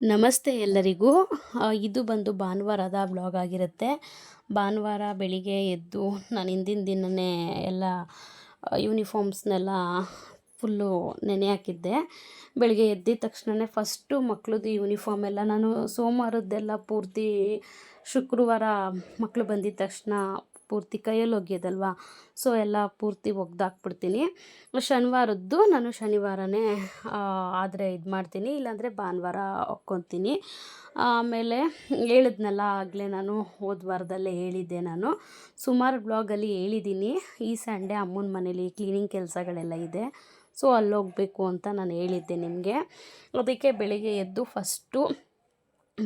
ನಮಸ್ತೆ ಎಲ್ಲರಿಗೂ. ಇದು ಬಂದು ಭಾನುವಾರದ ಬ್ಲಾಗ್ ಆಗಿರುತ್ತೆ. ಭಾನುವಾರ ಬೆಳಿಗ್ಗೆ ಎದ್ದು ನಾನು ಹಿಂದಿನ ದಿನವೇ ಎಲ್ಲ ಯೂನಿಫಾರ್ಮ್ಸ್ನೆಲ್ಲ ಫುಲ್ಲು ನೆನೆ ಹಾಕಿದ್ದೆ. ಬೆಳಿಗ್ಗೆ ಎದ್ದಿದ ತಕ್ಷಣವೇ ಫಸ್ಟು ಮಕ್ಳದ್ದು ಯೂನಿಫಾರ್ಮ್ ಎಲ್ಲ ನಾನು ಸೋಮವಾರದ್ದೆಲ್ಲ ಪೂರ್ತಿ ಶುಕ್ರವಾರ ಮಕ್ಕಳು ಬಂದಿದ್ದ ತಕ್ಷಣ ಪೂರ್ತಿ ಕೈಯಲ್ಲಿ ಒಗೆಯೋದಲ್ವಾ? ಸೊ ಎಲ್ಲ ಪೂರ್ತಿ ಒಗ್ದಾಕ್ಬಿಡ್ತೀನಿ. ಶನಿವಾರದ್ದು ನಾನು ಶನಿವಾರನೇ ಆದರೆ ಇದು ಮಾಡ್ತೀನಿ. ಇಲ್ಲಾಂದರೆ ಭಾನುವಾರ ಒಕ್ಕೊತೀನಿ. ಆಮೇಲೆ ಹೇಳಿದ್ನಲ್ಲ, ಆಗಲೇ ನಾನು ಹೋದ ವಾರದಲ್ಲೇ ಹೇಳಿದ್ದೆ ನಾನು. ಸುಮಾರು ಬ್ಲಾಗಲ್ಲಿ ಹೇಳಿದ್ದೀನಿ ಈ ಸಂಡೇ ಅಮ್ಮನ ಮನೇಲಿ ಕ್ಲೀನಿಂಗ್ ಕೆಲಸಗಳೆಲ್ಲ ಇದೆ. ಸೊ ಅಲ್ಲಿ ಹೋಗಬೇಕು ಅಂತ ನಾನು ಹೇಳಿದ್ದೆ ನಿಮಗೆ. ಅದಕ್ಕೆ ಬೆಳಿಗ್ಗೆ ಎದ್ದು ಫಸ್ಟು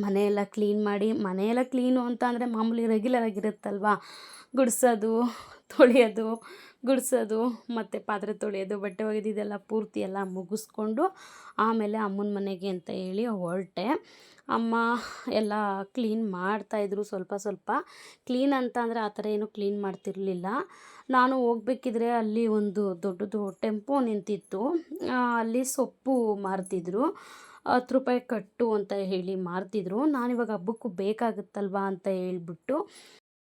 ಮನೆಯೆಲ್ಲ ಕ್ಲೀನ್ ಮಾಡಿ, ಮನೆಯೆಲ್ಲ ಕ್ಲೀನು ಅಂತ ಅಂದರೆ ಮಾಮೂಲಿ ರೆಗ್ಯುಲರ್ ಆಗಿರುತ್ತಲ್ವ? ಗುಡಿಸೋದು, ತೊಳೆಯೋದು, ಗುಡಿಸೋದು, ಮತ್ತು ಪಾತ್ರೆ ತೊಳೆಯೋದು, ಬಟ್ಟೆ ಒಗೆದಿದ್ದೆಲ್ಲ ಪೂರ್ತಿ ಎಲ್ಲ ಮುಗಿಸ್ಕೊಂಡು ಆಮೇಲೆ ಅಮ್ಮನ ಮನೆಗೆ ಅಂತ ಹೇಳಿ ಹೊರಟೆ. ಅಮ್ಮ ಎಲ್ಲ ಕ್ಲೀನ್ ಮಾಡ್ತಾಯಿದ್ರು ಸ್ವಲ್ಪ ಸ್ವಲ್ಪ. ಕ್ಲೀನ್ ಅಂತ ಅಂದರೆ ಆ ಥರ ಏನು ಕ್ಲೀನ್ ಮಾಡ್ತಿರಲಿಲ್ಲ. ನಾನು ಹೋಗ್ಬೇಕಿದ್ರೆ ಅಲ್ಲಿ ಒಂದು ದೊಡ್ಡದು ಟೆಂಪೋ ನಿಂತಿತ್ತು. ಅಲ್ಲಿ ಸೊಪ್ಪು ಮಾರ್ತಿದ್ರು. ಹತ್ತು ರೂಪಾಯಿ ಕಟ್ಟು ಅಂತ ಹೇಳಿ ಮಾರ್ತಿದ್ರು. ನಾನಿವಾಗ ಹಬ್ಬಕ್ಕೂ ಬೇಕಾಗುತ್ತಲ್ವಾ ಅಂತ ಹೇಳ್ಬಿಟ್ಟು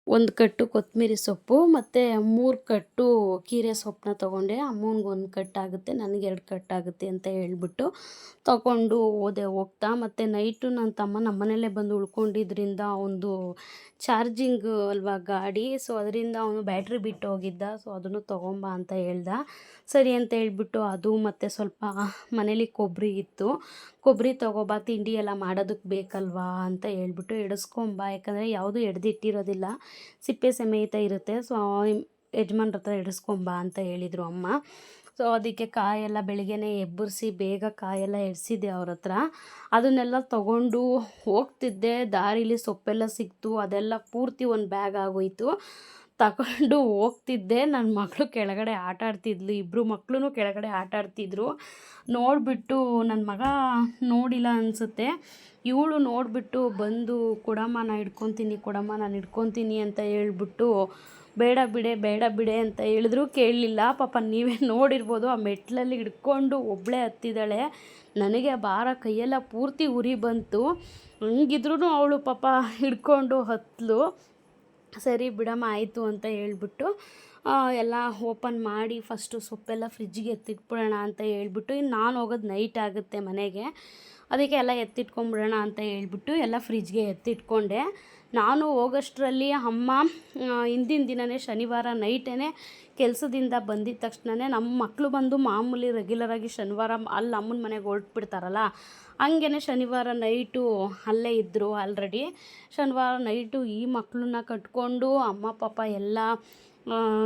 ಒಂದು ಕಟ್ಟು ಕೊತ್ತಂಬರಿ ಸೊಪ್ಪು ಮತ್ತು ಮೂರು ಕಟ್ಟು ಕೀರೆ ಸೊಪ್ಪನ್ನ ತೊಗೊಂಡೆ. ಅಮ್ಮನಿಗೆ ಒಂದು ಕಟ್ಟಾಗುತ್ತೆ, ನನಗೆ ಎರಡು ಕಟ್ಟಾಗುತ್ತೆ ಅಂತ ಹೇಳ್ಬಿಟ್ಟು ತಗೊಂಡು ಹೋದೆ ಹೋಗ್ತಾ. ಮತ್ತು ನೈಟು ನನ್ನ ತಮ್ಮ ನಮ್ಮನೇಲೇ ಬಂದು ಉಳ್ಕೊಂಡಿದ್ರಿಂದ ಒಂದು ಚಾರ್ಜಿಂಗ್ ಅಲ್ವಾ ಗಾಡಿ, ಸೊ ಅದರಿಂದ ಅವನು ಬ್ಯಾಟ್ರಿ ಬಿಟ್ಟು ಹೋಗಿದ್ದ. ಸೊ ಅದನ್ನು ತೊಗೊಂಬ ಅಂತ ಹೇಳ್ದ. ಸರಿ ಅಂತ ಹೇಳ್ಬಿಟ್ಟು ಅದು ಮತ್ತು ಸ್ವಲ್ಪ ಮನೇಲಿ ಕೊಬ್ಬರಿ ಇತ್ತು. ಕೊಬ್ಬರಿ ತೊಗೊಬಾ, ತಿಂಡಿ ಎಲ್ಲ ಮಾಡೋದಕ್ಕೆ ಬೇಕಲ್ವಾ ಅಂತ ಹೇಳ್ಬಿಟ್ಟು ಎಡಿಸ್ಕೊಂಬ. ಯಾಕಂದರೆ ಯಾವುದು ಎಡ್ದಿಟ್ಟಿರೋದಿಲ್ಲ, ಸಿಪ್ಪೆ ಸಮೇತ ಇರುತ್ತೆ. ಸೊ ಯಜಮಾನ್ರ ಹತ್ರ ಎಡಿಸ್ಕೊಂಬ ಅಂತ ಹೇಳಿದರು ಅಮ್ಮ. ಸೊ ಅದಕ್ಕೆ ಕಾಯೆಲ್ಲ ಬೆಳಿಗ್ಗೆನೇ ಎಬ್ಬರಿಸಿ ಬೇಗ ಕಾಯೆಲ್ಲ ಎಡಿಸಿದ್ದೆ ಅವ್ರ ಹತ್ರ. ಅದನ್ನೆಲ್ಲ ತಗೊಂಡು ಹೋಗ್ತಿದ್ದೆ. ದಾರಿಲಿ ಸೊಪ್ಪೆಲ್ಲ ಸಿಕ್ತು. ಅದೆಲ್ಲ ಪೂರ್ತಿ ಒಂದು ಬ್ಯಾಗ್ ಆಗೋಯ್ತು. ತಗೊಂಡು ಹೋಗ್ತಿದ್ದೆ. ನನ್ನ ಮಗಳು ಕೆಳಗಡೆ ಆಟ ಆಡ್ತಿದ್ಲು. ಇಬ್ಬರು ಮಕ್ಕಳು ಕೆಳಗಡೆ ಆಟ ಆಡ್ತಿದ್ರು. ನೋಡಿಬಿಟ್ಟು ನನ್ನ ಮಗ ನೋಡಿಲ್ಲ ಅನಿಸುತ್ತೆ. ಇವಳು ನೋಡಿಬಿಟ್ಟು ಬಂದು, ಕೊಡಮ್ಮ ನಾನು ಹಿಡ್ಕೊತೀನಿ, ಕೊಡಮ್ಮ, ನಾನು ಹಿಡ್ಕೊತೀನಿ ಅಂತ ಹೇಳ್ಬಿಟ್ಟು, ಬೇಡ ಬಿಡೆ ಬೇಡ ಬಿಡೆ ಅಂತ ಹೇಳಿದ್ರು. ಕೇಳಲಿಲ್ಲ. ಪಾಪ ನೀವೇ ನೋಡಿರ್ಬೋದು, ಆ ಮೆಟ್ಲಲ್ಲಿ ಹಿಡ್ಕೊಂಡು ಒಬ್ಬಳೇ ಹತ್ತಿದ್ದಾಳೆ. ನನಗೆ ಭಾರ ಕೈಯೆಲ್ಲ ಪೂರ್ತಿ ಉರಿ ಬಂತು. ಹಂಗಿದ್ರೂ ಅವಳು ಪಾಪ ಹಿಡ್ಕೊಂಡು ಹತ್ತಲು ಸರಿ ಬಿಡಮ್ಮ, ಆಯಿತು ಅಂತ ಹೇಳ್ಬಿಟ್ಟು ಎಲ್ಲ ಓಪನ್ ಮಾಡಿ ಫಸ್ಟು ಸೊಪ್ಪೆಲ್ಲ ಫ್ರಿಜ್ಜಿಗೆ ಎತ್ತಿಟ್ಬಿಡೋಣ ಅಂತ ಹೇಳ್ಬಿಟ್ಟು, ಇನ್ನು ನಾನು ಹೋಗೋದು ನೈಟ್ ಆಗುತ್ತೆ ಮನೆಗೆ, ಅದಕ್ಕೆ ಎಲ್ಲ ಎತ್ತಿಟ್ಕೊಂಬಿಡೋಣ ಅಂತ ಹೇಳ್ಬಿಟ್ಟು ಎಲ್ಲ ಫ್ರಿಜ್ಗೆ ಎತ್ತಿಟ್ಕೊಂಡೆ. ನಾನು ಹೋಗೋಷ್ಟರಲ್ಲಿ ಅಮ್ಮ ಹಿಂದಿನ ದಿನವೇ ಶನಿವಾರ ನೈಟೇ ಕೆಲಸದಿಂದ ಬಂದಿದ್ದ ತಕ್ಷಣವೇ ನಮ್ಮ ಮಕ್ಕಳು ಬಂದು ಮಾಮೂಲಿ ರೆಗ್ಯುಲರಾಗಿ ಶನಿವಾರ ಅಲ್ಲಿ ಅಮ್ಮನ ಮನೆಗೆ ಹೊರಟ್ಬಿಡ್ತಾರಲ್ಲ ಹಂಗೇ ಶನಿವಾರ ನೈಟು ಅಲ್ಲೇ ಇದ್ದರು ಆಲ್ರೆಡಿ ಶನಿವಾರ ನೈಟು ಈ ಮಕ್ಕಳನ್ನ ಕಟ್ಕೊಂಡು ಅಮ್ಮ, ಪಾಪ ಎಲ್ಲ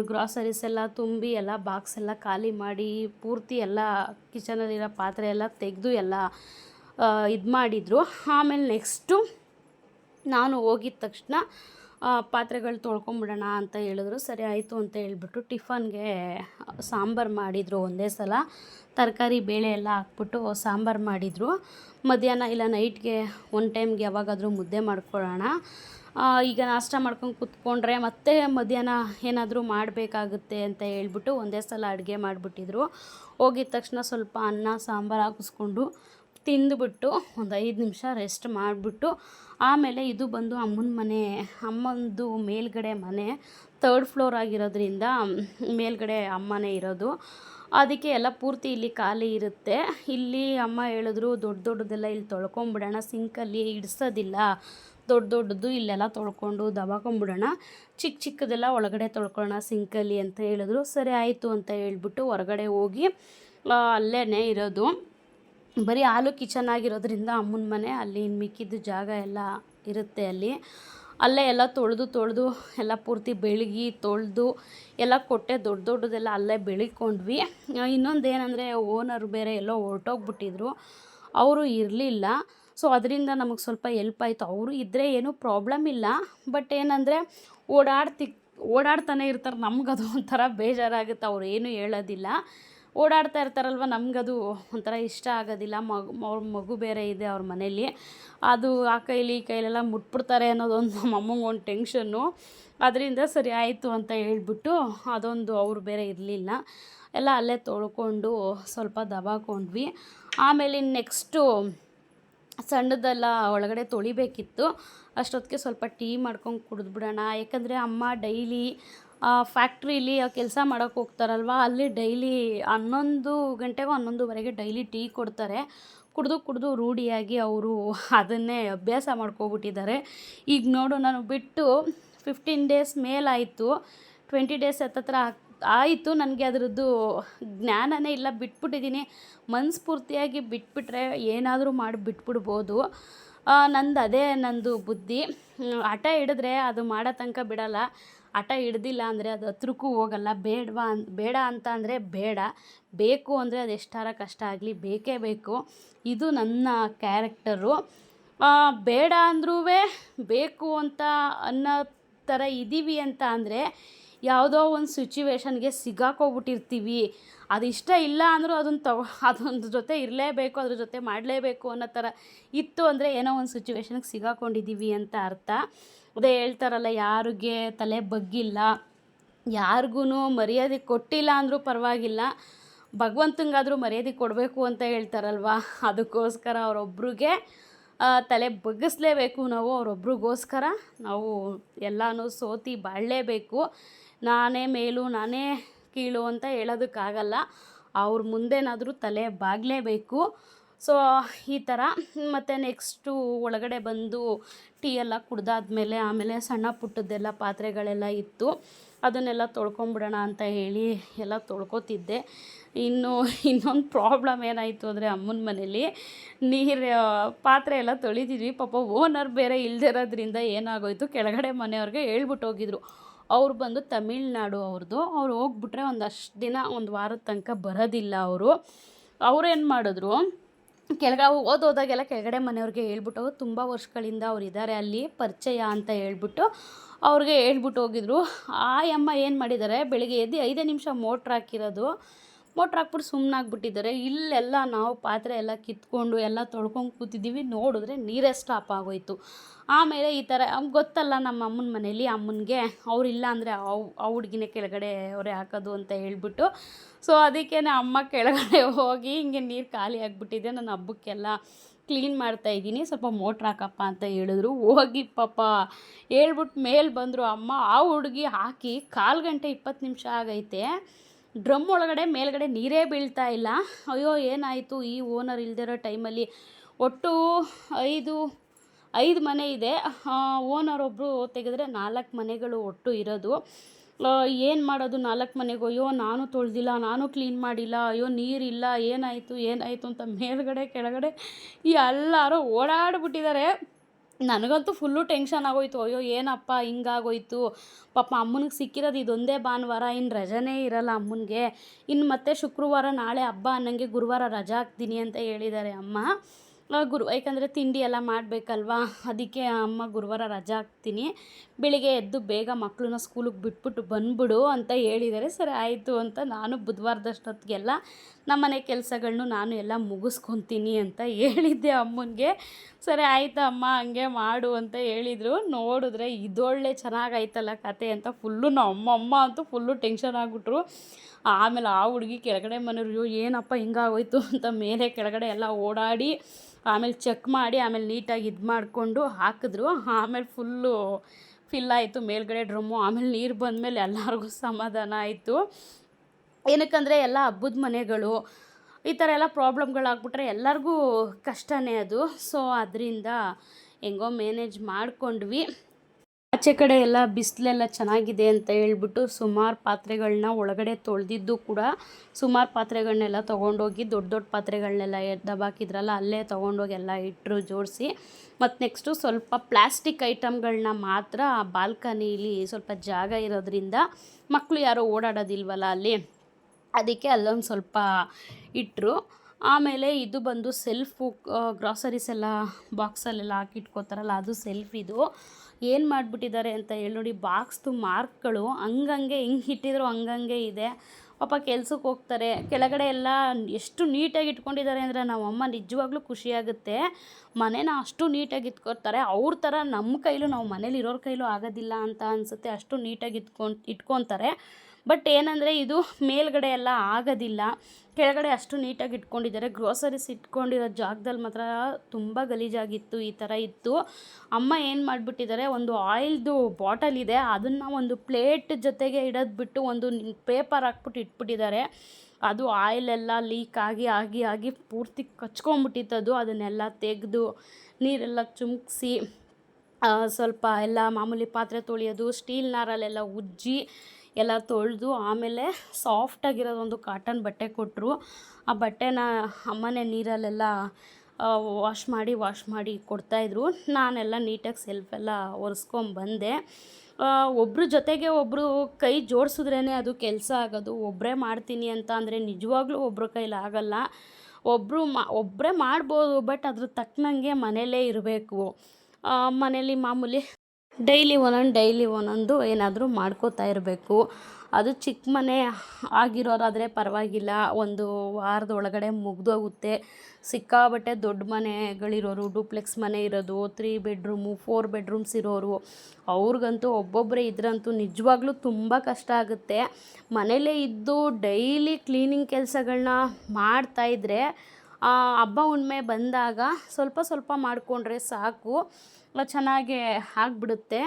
ಗ್ರಾಸರೀಸ್ ಎಲ್ಲ ತುಂಬಿ ಎಲ್ಲ ಬಾಕ್ಸ್ ಎಲ್ಲ ಖಾಲಿ ಮಾಡಿ ಪೂರ್ತಿ ಎಲ್ಲ ಕಿಚನಲ್ಲಿರೋ ಪಾತ್ರೆ ಎಲ್ಲ ತೆಗೆದು ಎಲ್ಲ ಇದು ಮಾಡಿದರು ಆಮೇಲೆ ನೆಕ್ಸ್ಟು ನಾನು ಹೋಗಿದ ತಕ್ಷಣ ಪಾತ್ರೆಗಳು ತೊಳ್ಕೊಂಬಿಡೋಣ ಅಂತ ಹೇಳಿದ್ರು. ಸರಿ ಆಯಿತು ಅಂತ ಹೇಳ್ಬಿಟ್ಟು ಟಿಫನ್ಗೆ ಸಾಂಬಾರು ಮಾಡಿದರು ಒಂದೇ ಸಲ. ತರಕಾರಿ, ಬೇಳೆ ಎಲ್ಲ ಹಾಕ್ಬಿಟ್ಟು ಸಾಂಬಾರು ಮಾಡಿದರು. ಮಧ್ಯಾಹ್ನ ಇಲ್ಲ, ನೈಟ್ಗೆ ಒನ್ ಟೈಮ್ಗೆ ಯಾವಾಗಾದರೂ ಮುದ್ದೆ ಮಾಡ್ಕೊಳ್ಳೋಣ. ಈಗ ನಾಷ್ಟ ಮಾಡ್ಕೊಂಡು ಕುತ್ಕೊಂಡ್ರೆ ಮತ್ತೆ ಮಧ್ಯಾಹ್ನ ಏನಾದರೂ ಮಾಡಬೇಕಾಗುತ್ತೆ ಅಂತ ಹೇಳ್ಬಿಟ್ಟು ಒಂದೇ ಸಲ ಅಡುಗೆ ಮಾಡಿಬಿಟ್ಟಿದ್ರು. ಹೋಗಿದ ತಕ್ಷಣ ಸ್ವಲ್ಪ ಅನ್ನ, ಸಾಂಬಾರು ಹಾಕಿಸ್ಕೊಂಡು ತಿಂದುಬಿಟ್ಟು ಒಂದು ಐದು ನಿಮಿಷ ರೆಸ್ಟ್ ಮಾಡಿಬಿಟ್ಟು ಆಮೇಲೆ ಇದು ಬಂದು ಅಮ್ಮನ ಮನೆ, ಅಮ್ಮಂದು ಮೇಲ್ಗಡೆ ಮನೆ ತರ್ಡ್ ಫ್ಲೋರ್ ಆಗಿರೋದ್ರಿಂದ ಮೇಲ್ಗಡೆ ಅಮ್ಮನೇ ಇರೋದು. ಅದಕ್ಕೆ ಎಲ್ಲ ಪೂರ್ತಿ ಇಲ್ಲಿ ಖಾಲಿ ಇರುತ್ತೆ. ಇಲ್ಲಿ ಅಮ್ಮ ಹೇಳಿದ್ರು, ದೊಡ್ಡ ದೊಡ್ಡದೆಲ್ಲ ಇಲ್ಲಿ ತೊಳ್ಕೊಂಬಿಡೋಣ ಸಿಂಕಲ್ಲಿ ಇಡ್ಸೋದಿಲ್ಲ. ದೊಡ್ಡ ದೊಡ್ಡದು ಇಲ್ಲೆಲ್ಲ ತೊಳ್ಕೊಂಡು ದಬಾಕೊಂಬಿಡೋಣ. ಚಿಕ್ಕ ಚಿಕ್ಕದೆಲ್ಲ ಒಳಗಡೆ ತೊಳ್ಕೊಳ್ಳೋಣ ಸಿಂಕಲ್ಲಿ ಅಂತ ಹೇಳಿದ್ರು. ಸರಿ, ಆಯಿತು, ಅಂತ ಹೇಳ್ಬಿಟ್ಟು ಹೊರಗಡೆ ಹೋಗಿ ಅಲ್ಲೇ ಇರೋದು. ಬರೀ ಹಾಲು ಕಿಚನ್ ಆಗಿರೋದ್ರಿಂದ ಅಮ್ಮನ ಮನೆ, ಅಲ್ಲಿ ಇನ್ನು ಮಿಕ್ಕಿದ್ದು ಜಾಗ ಎಲ್ಲ ಇರುತ್ತೆ ಅಲ್ಲಿ. ಅಲ್ಲೇ ಎಲ್ಲ ತೊಳೆದು ತೊಳೆದು ಎಲ್ಲ ಪೂರ್ತಿ ಬೆಳಗಿ, ತೊಳೆದು ಎಲ್ಲ ಕೊಟ್ಟೆ, ದೊಡ್ಡ ದೊಡ್ಡದೆಲ್ಲ ಅಲ್ಲೇ ಬೆಳಿಕೊಂಡ್ವಿ. ಇನ್ನೊಂದು ಏನಂದರೆ ಓನರ್ ಬೇರೆ ಎಲ್ಲೋ ಹೊರಟೋಗ್ಬಿಟ್ಟಿದ್ರು. ಅವರು ಇರಲಿಲ್ಲ. ಸೊ ಅದರಿಂದ ನಮಗೆ ಸ್ವಲ್ಪ ಎಲ್ಪ್ ಆಯಿತು. ಅವರು ಇದ್ದರೆ ಏನೂ ಪ್ರಾಬ್ಲಮ್ ಇಲ್ಲ. ಬಟ್ ಏನಂದರೆ ಓಡಾಡ್ತಿ, ಓಡಾಡ್ತಾನೆ ಇರ್ತಾರೆ. ನಮಗದು ಒಂಥರ ಬೇಜಾರಾಗುತ್ತೆ. ಅವ್ರು ಏನೂ ಹೇಳೋದಿಲ್ಲ. ಓಡಾಡ್ತಾ ಇರ್ತಾರಲ್ವ? ನಮಗದು ಒಂಥರ ಇಷ್ಟ ಆಗೋದಿಲ್ಲ. ಮಗು ಮಗು ಬೇರೆ ಇದೆ ಅವ್ರ ಮನೇಲಿ. ಅದು ಆ ಕೈಲಿ ಈ ಕೈಲೆಲ್ಲ ಮುಟ್ಬಿಡ್ತಾರೆ ಅನ್ನೋದೊಂದು ನಮ್ಮಮ್ಮಂಗೆ ಒಂದು ಟೆನ್ಷನ್ನು. ಅದರಿಂದ ಸರಿ ಆಯಿತು ಅಂತ ಹೇಳ್ಬಿಟ್ಟು ಅದೊಂದು ಅವ್ರು ಬೇರೆ ಇರಲಿಲ್ಲ. ಎಲ್ಲ ಅಲ್ಲೇ ತೊಳ್ಕೊಂಡು ಸ್ವಲ್ಪ ದಬಾಕೊಂಡ್ವಿ. ಆಮೇಲೆ ನೆಕ್ಸ್ಟು ಸಣ್ಣದೆಲ್ಲ ಒಳಗಡೆ ತೊಳಿಬೇಕಿತ್ತು. ಅಷ್ಟೊತ್ತಿಗೆ ಸ್ವಲ್ಪ ಟೀ ಮಾಡ್ಕೊಂಡು ಕುಡಿದ್ಬಿಡೋಣ. ಯಾಕಂದರೆ ಅಮ್ಮ ಡೈಲಿ ಫ್ಯಾಕ್ಟ್ರೀಲಿ ಕೆಲಸ ಮಾಡೋಕ್ಕೆ ಹೋಗ್ತಾರಲ್ವ, ಅಲ್ಲಿ ಡೈಲಿ ಹನ್ನೊಂದು ಗಂಟೆಗೂ ಹನ್ನೊಂದುವರೆಗೆ ಡೈಲಿ ಟೀ ಕೊಡ್ತಾರೆ. ಕುಡಿದು ಕುಡಿದು ರೂಢಿಯಾಗಿ ಅವರು ಅದನ್ನೇ ಅಭ್ಯಾಸ ಮಾಡ್ಕೋಬಿಟ್ಟಿದ್ದಾರೆ. ಈಗ ನೋಡು, ನಾನು ಬಿಟ್ಟು ಫಿಫ್ಟೀನ್ ಡೇಸ್ ಮೇಲಾಯಿತು ಟ್ವೆಂಟಿ ಡೇಸ್ ಹತ್ತತ್ರ ಆಯಿತು ನನಗೆ ಅದರದ್ದು ಜ್ಞಾನನೇ ಇಲ್ಲ, ಬಿಟ್ಬಿಟ್ಟಿದ್ದೀನಿ. ಮನಸ್ಫೂರ್ತಿಯಾಗಿ ಬಿಟ್ಬಿಟ್ರೆ ಏನಾದರೂ ಮಾಡಿ ಬಿಟ್ಬಿಡ್ಬೋದು. ನಂದು ಅದೇ ನಂದು ಬುದ್ಧಿ. ಹಠ ಹಿಡಿದ್ರೆ ಅದು ಮಾಡೋ ತನಕ ಬಿಡಲ್ಲ. ಹಠ ಹಿಡ್ದಿಲ್ಲ ಅಂದರೆ ಅದು ಹತ್ರಕ್ಕೂ ಹೋಗಲ್ಲ. ಬೇಡವಾ ಅನ್, ಬೇಡ ಅಂತ ಅಂದರೆ ಬೇಡ. ಬೇಕು ಅಂದರೆ ಅದು ಎಷ್ಟಾರ ಕಷ್ಟ ಆಗಲಿ ಬೇಕೇ ಬೇಕು. ಇದು ನನ್ನ ಕ್ಯಾರೆಕ್ಟರು. ಬೇಡ ಅಂದ್ರೂ ಬೇಕು ಅಂತ ಅನ್ನೋ ಥರ ಇದ್ದೀವಿ ಅಂತ ಅಂದರೆ ಯಾವುದೋ ಒಂದು ಸಿಚುವೇಶನ್ಗೆ ಸಿಗಾಕೋಗ್ಬಿಟ್ಟಿರ್ತೀವಿ. ಅದು ಇಷ್ಟ ಇಲ್ಲ ಅಂದರೂ ಅದನ್ನು ತಗೋ, ಅದೊಂದು ಜೊತೆ ಇರಲೇಬೇಕು, ಅದ್ರ ಜೊತೆ ಮಾಡಲೇಬೇಕು ಅನ್ನೋ ಥರ ಇತ್ತು ಅಂದರೆ ಏನೋ ಒಂದು ಸಿಚುವೇಶನ್ಗೆ ಸಿಗಾಕೊಂಡಿದ್ದೀವಿ ಅಂತ ಅರ್ಥ. ಅದೇ ಹೇಳ್ತಾರಲ್ಲ, ಯಾರಿಗೆ ತಲೆ ಬಗ್ಗಿಲ್ಲ ಯಾರಿಗೂ ಮರ್ಯಾದೆ ಕೊಟ್ಟಿಲ್ಲ ಅಂದರೂ ಪರವಾಗಿಲ್ಲ, ಭಗವಂತಂಗಾದರೂ ಮರ್ಯಾದೆ ಕೊಡಬೇಕು ಅಂತ ಹೇಳ್ತಾರಲ್ವ? ಅದಕ್ಕೋಸ್ಕರ ಅವರೊಬ್ರಿಗೆ ತಲೆ ಬಗ್ಗಿಸ್ಲೇಬೇಕು ನಾವು, ಅವರೊಬ್ರಿಗೋಸ್ಕರ ನಾವು ಎಲ್ಲನೂ ಸೋತಿ ಬಾಳಲೇಬೇಕು. ನಾನೇ ಮೇಲು, ನಾನೇ ಕೀಳು ಅಂತ ಹೇಳೋದಕ್ಕಾಗಲ್ಲ. ಅವ್ರ ಮುಂದೆನಾದರೂ ತಲೆ ಬಾಗಲೇಬೇಕು. ಸೊ, ಈ ಥರ ಮತ್ತು ನೆಕ್ಸ್ಟು ಒಳಗಡೆ ಬಂದು ಟೀ ಎಲ್ಲ ಕುಡ್ದಾದ್ಮೇಲೆ ಆಮೇಲೆ ಸಣ್ಣ ಪುಟ್ಟದ್ದೆಲ್ಲ ಪಾತ್ರೆಗಳೆಲ್ಲ ಇತ್ತು. ಅದನ್ನೆಲ್ಲ ತೊಳ್ಕೊಂಬಿಡೋಣ ಅಂತ ಹೇಳಿ ಎಲ್ಲ ತೊಳ್ಕೊತಿದ್ದೆ. ಇನ್ನು, ಇನ್ನೊಂದು ಪ್ರಾಬ್ಲಮ್ ಏನಾಯಿತು ಅಂದರೆ ಅಮ್ಮನ ಮನೇಲಿ ನೀರು, ಪಾತ್ರೆ ಎಲ್ಲ ತೊಳಿತಿದ್ವಿ. ಪಾಪ ಓನರ್ ಬೇರೆ ಇಲ್ದಿರೋದ್ರಿಂದ ಏನಾಗೋಯ್ತು ಕೆಳಗಡೆ ಮನೆಯವ್ರಿಗೆ ಹೇಳ್ಬಿಟ್ಟು ಹೋಗಿದ್ರು. ಅವ್ರು ಬಂದು ತಮಿಳ್ನಾಡು ಅವ್ರದ್ದು ಅವ್ರು ಹೋಗ್ಬಿಟ್ರೆ ಒಂದಷ್ಟು ದಿನ, ಒಂದು ವಾರದ ತನಕ ಬರೋದಿಲ್ಲ ಅವರು. ಅವ್ರೇನು ಮಾಡಿದ್ರು ಕೆಳಗೆ ಓದೋದಾಗೆಲ್ಲ ಕೆಳಗಡೆ ಮನೆಯವ್ರಿಗೆ ಹೇಳ್ಬಿಟ್ಟು ತುಂಬ ವರ್ಷಗಳಿಂದ ಅವ್ರು ಇದ್ದಾರೆ ಅಲ್ಲಿ, ಪರಿಚಯ ಅಂತ ಹೇಳ್ಬಿಟ್ಟು ಅವ್ರಿಗೆ ಹೇಳ್ಬಿಟ್ಟು ಹೋಗಿದ್ರು. ಆ ಅಮ್ಮ ಏನು ಮಾಡಿದ್ದಾರೆ, ಬೆಳಿಗ್ಗೆ ಎದ್ದು ಐದೇ ನಿಮಿಷ ಮೋಟ್ರ್ ಹಾಕಿರೋದು ಮೋಟ್ರ್ ಹಾಕ್ಬಿಟ್ಟು ಸುಮ್ಮನಾಗ್ಬಿಟ್ಟಿದ್ದಾರೆ ಇಲ್ಲೆಲ್ಲ ನಾವು ಪಾತ್ರೆ ಎಲ್ಲ ಕಿತ್ಕೊಂಡು ಎಲ್ಲ ತೊಳ್ಕೊಂಡು ಕೂತಿದ್ದೀವಿ. ನೋಡಿದ್ರೆ ನೀರೇ ಸ್ಟಾಪ್ ಆಗೋಯ್ತು. ಆಮೇಲೆ ಈ ಥರ ಗೊತ್ತಲ್ಲ ನಮ್ಮ ಅಮ್ಮನ ಮನೇಲಿ ಅಮ್ಮನಿಗೆ ಅವರಿಲ್ಲ ಅಂದರೆ ಆ ಹುಡ್ಗಿನೇ ಕೆಳಗಡೆ ಅವರೇ ಹಾಕೋದು ಅಂತ ಹೇಳ್ಬಿಟ್ಟು. ಸೊ ಅದಕ್ಕೆ ಅಮ್ಮ ಕೆಳಗಡೆ ಹೋಗಿ ಹಿಂಗೆ ನೀರು ಖಾಲಿ ಆಗಿಬಿಟ್ಟಿದೆ. ನನ್ನ ಹಬ್ಬಕ್ಕೆಲ್ಲ ಕ್ಲೀನ್ ಮಾಡ್ತಾ ಇದ್ದೀನಿ. ಸ್ವಲ್ಪ ಮೋಟ್ರ್ ಹಾಕಪ್ಪ ಅಂತ ಹೇಳಿದ್ರು. ಹೋಗಿ ಪಾಪ, ಹೇಳ್ಬಿಟ್ಟು ಮೇಲೆ ಬಂದರು ಅಮ್ಮ. ಆ ಹುಡುಗಿ ಹಾಕಿ ಕಾಲು ಗಂಟೆ ಇಪ್ಪತ್ತು ನಿಮಿಷ ಆಗೈತೆ. ಡ್ರಮ್ ಒಳಗಡೆ ಮೇಲ್ಗಡೆ ನೀರೇ ಬೀಳ್ತಾ ಇಲ್ಲ. ಅಯ್ಯೋ, ಏನಾಯಿತು? ಈ ಓನರ್ ಇಲ್ದಿರೋ ಟೈಮಲ್ಲಿ ಒಟ್ಟು ಐದು ಐದು ಮನೆ ಇದೆ. ಓನರ್ ಒಬ್ಬರು ತೆಗೆದ್ರೆ ನಾಲ್ಕು ಮನೆಗಳು ಒಟ್ಟು ಇರೋದು. ಏನು ಮಾಡೋದು ನಾಲ್ಕು ಮನೆಗೆ? ಅಯ್ಯೋ, ನಾನು ತೊಳೆದಿಲ್ಲ, ನಾನು ಕ್ಲೀನ್ ಮಾಡಿಲ್ಲ, ಅಯ್ಯೋ, ನೀರಿಲ್ಲ, ಏನಾಯಿತು ಏನಾಯಿತು ಅಂತ ಮೇಲ್ಗಡೆ, ಕೆಳಗಡೆ ಎಲ್ಲರೂ ಓಡಾಡ್ಬಿಟ್ಟಿದ್ದಾರೆ. ನನಗಂತೂ ಫುಲ್ಲು ಟೆನ್ಷನ್ ಆಗೋಯ್ತು. ಅಯ್ಯೋ, ಏನಪ್ಪ ಹಿಂಗಾಗೋಯ್ತು? ಪಾಪ ಅಮ್ಮನಿಗೆ ಸಿಕ್ಕಿರೋದು ಇದೊಂದೇ ಭಾನುವಾರ ಇನ್ನು ರಜನೇ ಇರಲ್ಲ ಅಮ್ಮನಿಗೆ. ಇನ್ನು ಮತ್ತೆ ಶುಕ್ರವಾರ, ನಾಳೆ ಹಬ್ಬ ಅನ್ನಂಗೆ ಗುರುವಾರ ರಜಾ ಹಾಕ್ತೀನಿ ಅಂತ ಹೇಳಿದ್ದಾರೆ ಅಮ್ಮ. ಗುರು ಯಾಕಂದರೆ ತಿಂಡಿ ಎಲ್ಲ ಮಾಡಬೇಕಲ್ವಾ? ಅದಕ್ಕೆ ಅಮ್ಮ ಗುರುವಾರ ರಜಾ ಹಾಕ್ತೀನಿ. ಬೆಳಿಗ್ಗೆ ಎದ್ದು ಬೇಗ ಮಕ್ಕಳನ್ನ ಸ್ಕೂಲಿಗೆ ಬಿಟ್ಬಿಟ್ಟು ಬಂದ್ಬಿಡು ಅಂತ ಹೇಳಿದ್ದಾರೆ. ಸರಿ ಆಯಿತು ಅಂತ ನಾನು ಬುಧವಾರದಷ್ಟೊತ್ತಿಗೆಲ್ಲ ನಮ್ಮನೆ ಕೆಲಸಗಳನ್ನೂ ನಾನು ಎಲ್ಲ ಮುಗಿಸ್ಕೊತೀನಿ ಅಂತ ಹೇಳಿದ್ದೆ ಅಮ್ಮನಿಗೆ. ಸರಿ ಆಯಿತು ಅಮ್ಮ ಹಂಗೆ ಮಾಡು ಅಂತ ಹೇಳಿದರು. ನೋಡಿದ್ರೆ ಇದೊಳ್ಳೆ ಚೆನ್ನಾಗಾಯ್ತಲ್ಲ ಕತೆ ಅಂತ ಫುಲ್ಲು ನಮ್ಮ ಅಮ್ಮ ಅಂತೂ ಫುಲ್ಲು ಟೆನ್ಷನ್ ಆಗಿಬಿಟ್ರು. ಆಮೇಲೆ ಆ ಹುಡುಗಿ ಕೆಳಗಡೆ ಮನೆಯವ್ರು "ಅಯ್ಯೋ, ಏನಪ್ಪ ಹಿಂಗಾಗೋಯ್ತು ಅಂತ ಮೇಲೆ ಕೆಳಗಡೆ ಎಲ್ಲ ಓಡಾಡಿ ಆಮೇಲೆ ಚೆಕ್ ಮಾಡಿ, ಆಮೇಲೆ ನೀಟಾಗಿ ಇದು ಮಾಡಿಕೊಂಡು ಹಾಕಿದ್ರು. ಆಮೇಲೆ ಫುಲ್ಲು ಫಿಲ್ ಆಯಿತು, ಮೇಲ್ಗಡೆ ಡ್ರಮ್ಮು ಆಮೇಲೆ ನೀರು ಬಂದಮೇಲೆ ಎಲ್ಲರಿಗೂ ಸಮಾಧಾನ ಆಯಿತು. ಏನಕ್ಕಂದರೆ ಎಲ್ಲ ಹಬ್ಬದ ಮನೆಗಳು, ಈ ಥರ ಎಲ್ಲ ಪ್ರಾಬ್ಲಮ್ಗಳಾಗ್ಬಿಟ್ರೆ ಎಲ್ಲರಿಗೂ ಕಷ್ಟನೇ ಅದು. ಸೊ ಅದರಿಂದ ಹೆಂಗೋ ಮ್ಯಾನೇಜ್ ಮಾಡ್ಕೊಂಡ್ವಿ. ಆಚೆ ಕಡೆ ಎಲ್ಲ ಬಿಸಿಲೆಲ್ಲ ಚೆನ್ನಾಗಿದೆ ಅಂತ ಹೇಳ್ಬಿಟ್ಟು ಸುಮಾರು ಪಾತ್ರೆಗಳನ್ನ ಒಳಗಡೆ ತೊಳೆದಿದ್ದು ಕೂಡ ಸುಮಾರು ಪಾತ್ರೆಗಳನ್ನೆಲ್ಲ ತೊಗೊಂಡೋಗಿ ದೊಡ್ಡ ದೊಡ್ಡ ಪಾತ್ರೆಗಳನ್ನೆಲ್ಲ ದಬಾಕಿದ್ರಲ್ಲ ಅಲ್ಲೇ ತೊಗೊಂಡೋಗಿ ಎಲ್ಲ ಇಟ್ಟರು ಜೋಡಿಸಿ. ಮತ್ತು ನೆಕ್ಸ್ಟು ಸ್ವಲ್ಪ ಪ್ಲಾಸ್ಟಿಕ್ ಐಟಮ್ಗಳನ್ನ ಮಾತ್ರ ಆ ಬಾಲ್ಕನಿಲಿ ಸ್ವಲ್ಪ ಜಾಗ ಇರೋದ್ರಿಂದ ಮಕ್ಕಳು ಯಾರೋ ಓಡಾಡೋದಿಲ್ವಲ್ಲ ಅಲ್ಲಿ, ಅದಕ್ಕೆ ಅಲ್ಲೊಂದು ಸ್ವಲ್ಪ ಇಟ್ಟರು ಆಮೇಲೆ ಇದು ಬಂದು ಸೆಲ್ಫು ಗ್ರಾಸರೀಸ್ ಎಲ್ಲ ಬಾಕ್ಸಲ್ಲೆಲ್ಲ ಹಾಕಿಟ್ಕೋತಾರಲ್ಲ, ಅದು ಸೆಲ್ಫ್ ಇದು. ಏನು ಮಾಡಿಬಿಟ್ಟಿದ್ದಾರೆ ಅಂತ ಹೇಳಿ ನೋಡಿ, ಬಾಕ್ಸ್ದು ಮಾರ್ಕ್ಗಳು ಹಂಗಂಗೆ ಹಿಂಗೆ ಇಟ್ಟಿದ್ರು, ಹಂಗಂಗೆ ಇದೆ. ಪಾಪ ಕೆಲ್ಸಕ್ಕೆ ಹೋಗ್ತಾರೆ. ಕೆಳಗಡೆ ಎಲ್ಲ ಎಷ್ಟು ನೀಟಾಗಿ ಇಟ್ಕೊಂಡಿದ್ದಾರೆ ಅಂದರೆ ನಮ್ಮಮ್ಮ ನಿಜವಾಗ್ಲೂ ಖುಷಿಯಾಗುತ್ತೆ. ಮನೇನ ಅಷ್ಟು ನೀಟಾಗಿ ಇಟ್ಕೊತಾರೆ ಅವ್ರ ಥರ ನಮ್ಮ ಕೈಲೂ, ನಾವು ಮನೇಲಿ ಇರೋರ ಕೈಲೂ ಆಗೋದಿಲ್ಲ ಅಂತ ಅನಿಸುತ್ತೆ. ಅಷ್ಟು ನೀಟಾಗಿ ಇಟ್ಕೊಂಡು ಇಟ್ಕೊತಾರೆ ಬಟ್ ಏನಂದರೆ ಇದು ಮೇಲ್ಗಡೆ ಎಲ್ಲ ಆಗೋದಿಲ್ಲ. ಕೆಳಗಡೆ ಅಷ್ಟು ನೀಟಾಗಿ ಇಟ್ಕೊಂಡಿದ್ದಾರೆ. ಗ್ರೋಸರೀಸ್ ಇಟ್ಕೊಂಡಿರೋ ಜಾಗದಲ್ಲಿ ಮಾತ್ರ ತುಂಬ ಗಲೀಜಾಗಿತ್ತು, ಈ ಥರ ಇತ್ತು. ಅಮ್ಮ ಏನು ಮಾಡಿಬಿಟ್ಟಿದ್ದಾರೆ, ಒಂದು ಆಯಿಲ್ದು ಬಾಟಲ್ ಇದೆ. ಅದನ್ನು ಒಂದು ಪ್ಲೇಟ್ ಜೊತೆಗೆ ಇಡೋದು ಬಿಟ್ಟು ಒಂದು ಪೇಪರ್ ಹಾಕ್ಬಿಟ್ಟು ಇಟ್ಬಿಟ್ಟಿದ್ದಾರೆ. ಅದು ಆಯಿಲೆಲ್ಲ ಲೀಕ್ ಆಗಿ ಆಗಿ ಆಗಿ ಪೂರ್ತಿ ಕಚ್ಕೊಂಬಿಟ್ಟಿತ್ತದು ಅದನ್ನೆಲ್ಲ ತೆಗೆದು ನೀರೆಲ್ಲ ಚುಮುಕ್ಸಿ ಸ್ವಲ್ಪ ಎಲ್ಲ ಮಾಮೂಲಿ ಪಾತ್ರೆ ತೊಳೆಯೋದು ಸ್ಟೀಲ್ ನಾರಲ್ಲೆಲ್ಲ ಉಜ್ಜಿ ಎಲ್ಲ ತೊಳೆದು ಆಮೇಲೆ ಸಾಫ್ಟಾಗಿರೋದೊಂದು ಕಾಟನ್ ಬಟ್ಟೆ ಕೊಟ್ಟರು ಆ ಬಟ್ಟೆನ ಅಮ್ಮನೆ ನೀರಲ್ಲೆಲ್ಲ ವಾಶ್ ಮಾಡಿ ವಾಶ್ ಮಾಡಿ ಕೊಡ್ತಾಯಿದ್ರು ನಾನೆಲ್ಲ ನೀಟಾಗಿ ಸೆಲ್ಫೆಲ್ಲ ಒರೆಸ್ಕೊಂಬಂದೆ ಒಬ್ಬರ ಜೊತೆಗೆ ಒಬ್ಬರು ಕೈ ಜೋಡಿಸಿದ್ರೇ ಅದು ಕೆಲಸ ಆಗೋದು. ಒಬ್ಬರೇ ಮಾಡ್ತೀನಿ ಅಂತ ಅಂದರೆ ನಿಜವಾಗ್ಲೂ ಒಬ್ಬರ ಕೈಲಿ ಆಗೋಲ್ಲ. ಒಬ್ಬರು ಮಾ ಒಬ್ಬರೇ ಮಾಡ್ಬೋದು ಬಟ್ ಅದ್ರ ತಕ್ಕನಂಗೆ ಮನೇಲೇ ಇರಬೇಕು. ಮನೇಲಿ ಮಾಮೂಲಿ ಡೈಲಿ ಒಂದೊಂದು ಡೈಲಿ ಒಂದೊಂದು ಏನಾದರೂ ಮಾಡ್ಕೋತಾ ಇರಬೇಕು. ಅದು ಚಿಕ್ಕ ಮನೆ ಆಗಿರೋರಾದರೆ ಪರವಾಗಿಲ್ಲ. ಒಂದು ವಾರದ ಒಳಗಡೆ ಮುಗಿದೋಗುತ್ತೆ. ಸಿಕ್ಕಾಬಟ್ಟೆ ದೊಡ್ಡ ಮನೆಗಳಿರೋರು, ಡೂಪ್ಲೆಕ್ಸ್ ಮನೆ ಇರೋದು, ತ್ರೀ ಬೆಡ್ರೂಮು, ಫೋರ್ ಬೆಡ್ರೂಮ್ಸ್ ಇರೋರು, ಅವ್ರಿಗಂತೂ ಒಬ್ಬೊಬ್ಬರೇ ಇದ್ರಂತೂ ನಿಜವಾಗ್ಲೂ ತುಂಬ ಕಷ್ಟ ಆಗುತ್ತೆ. ಮನೇಲೇ ಇದ್ದು ಡೈಲಿ ಕ್ಲೀನಿಂಗ್ ಕೆಲಸಗಳನ್ನ ಮಾಡ್ತಾಯಿದ್ರೆ ಹಬ್ಬ ಹುಣ್ಮೆ ಬಂದಾಗ ಸ್ವಲ್ಪ ಸ್ವಲ್ಪ ಮಾಡಿಕೊಂಡ್ರೆ ಸಾಕು. ಚೆನ್ನಾಗೇ ಆಗಿಬಿಡುತ್ತೆ.